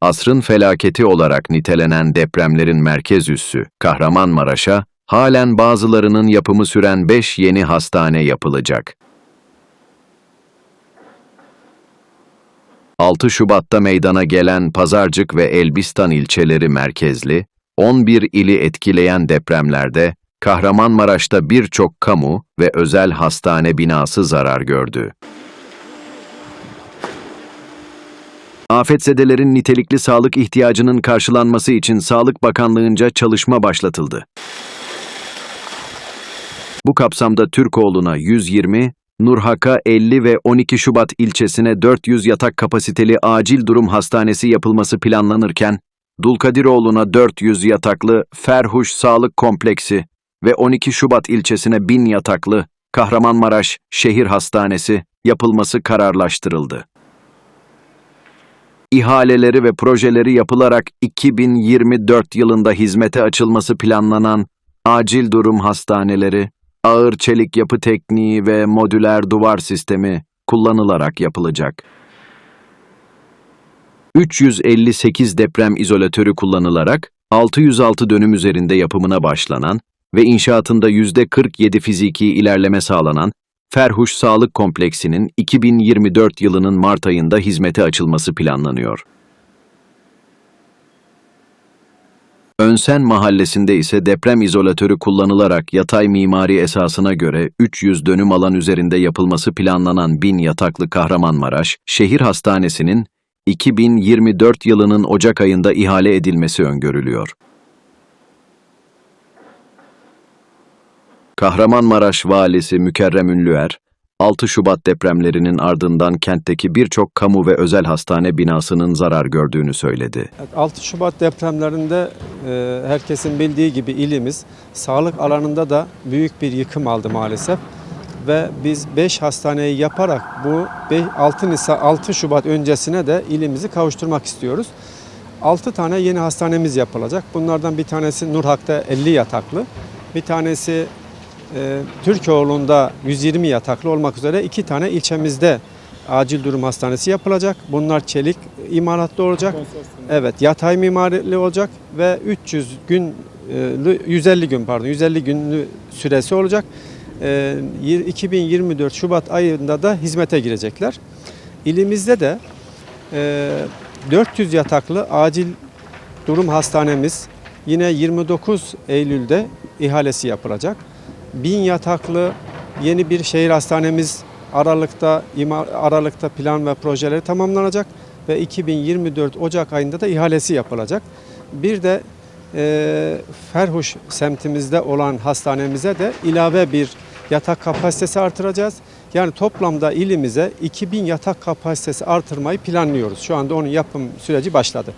Asrın felaketi olarak nitelenen depremlerin merkez üssü Kahramanmaraş'a halen bazılarının yapımı süren 5 yeni hastane yapılacak. 6 Şubat'ta meydana gelen Pazarcık ve Elbistan ilçeleri merkezli, 11 ili etkileyen depremlerde Kahramanmaraş'ta birçok kamu ve özel hastane binası zarar gördü. Afetzedelerin nitelikli sağlık ihtiyacının karşılanması için Sağlık Bakanlığı'nca çalışma başlatıldı. Bu kapsamda Türkoğlu'na 120, Nurhak'a 50 ve 12 Şubat ilçesine 400 yatak kapasiteli acil durum hastanesi yapılması planlanırken, Dulkadiroğlu'na 400 yataklı Ferhuş Sağlık Kompleksi ve 12 Şubat ilçesine 1000 yataklı Kahramanmaraş Şehir Hastanesi yapılması kararlaştırıldı. İhaleleri ve projeleri yapılarak 2024 yılında hizmete açılması planlanan acil durum hastaneleri, ağır çelik yapı tekniği ve modüler duvar sistemi kullanılarak yapılacak. 358 deprem izolatörü kullanılarak 606 dönüm üzerinde yapımına başlanan ve inşaatında %47 fiziki ilerleme sağlanan Ferhuş Sağlık Kompleksi'nin 2024 yılının Mart ayında hizmete açılması planlanıyor. Önsen mahallesinde ise deprem izolatörü kullanılarak yatay mimari esasına göre 300 dönüm alan üzerinde yapılması planlanan 1000 yataklı Kahramanmaraş Şehir Hastanesi'nin 2024 yılının Ocak ayında ihale edilmesi öngörülüyor. Kahramanmaraş Valisi Mükerrem Ünlüer, 6 Şubat depremlerinin ardından kentteki birçok kamu ve özel hastane binasının zarar gördüğünü söyledi. Evet, 6 Şubat depremlerinde e, herkesin bildiği gibi ilimiz sağlık alanında da büyük bir yıkım aldı maalesef. Ve biz 5 hastaneyi yaparak bu 6 Nisan 6 Şubat öncesine de ilimizi kavuşturmak istiyoruz. 6 tane yeni hastanemiz yapılacak. Bunlardan bir tanesi Nurhak'ta 50 yataklı. Bir tanesi Türkoğlu'nda 120 yataklı olmak üzere iki tane ilçemizde acil durum hastanesi yapılacak. Bunlar çelik imalatlı olacak. Evet, yatay mimarili olacak ve 300 gün e, 150 gün pardon 150 günlü süresi olacak. E, 2024 Şubat ayında da hizmete girecekler. İlimizde de e, 400 yataklı acil durum hastanemiz yine 29 Eylül'de ihalesi yapılacak. 1000 yataklı yeni bir şehir hastanemiz Aralık'ta Aralık'ta plan ve projeleri tamamlanacak ve 2024 Ocak ayında da ihalesi yapılacak. Bir de e, Ferhuş semtimizde olan hastanemize de ilave bir yatak kapasitesi artıracağız. Yani toplamda ilimize 2000 yatak kapasitesi artırmayı planlıyoruz. Şu anda onun yapım süreci başladı.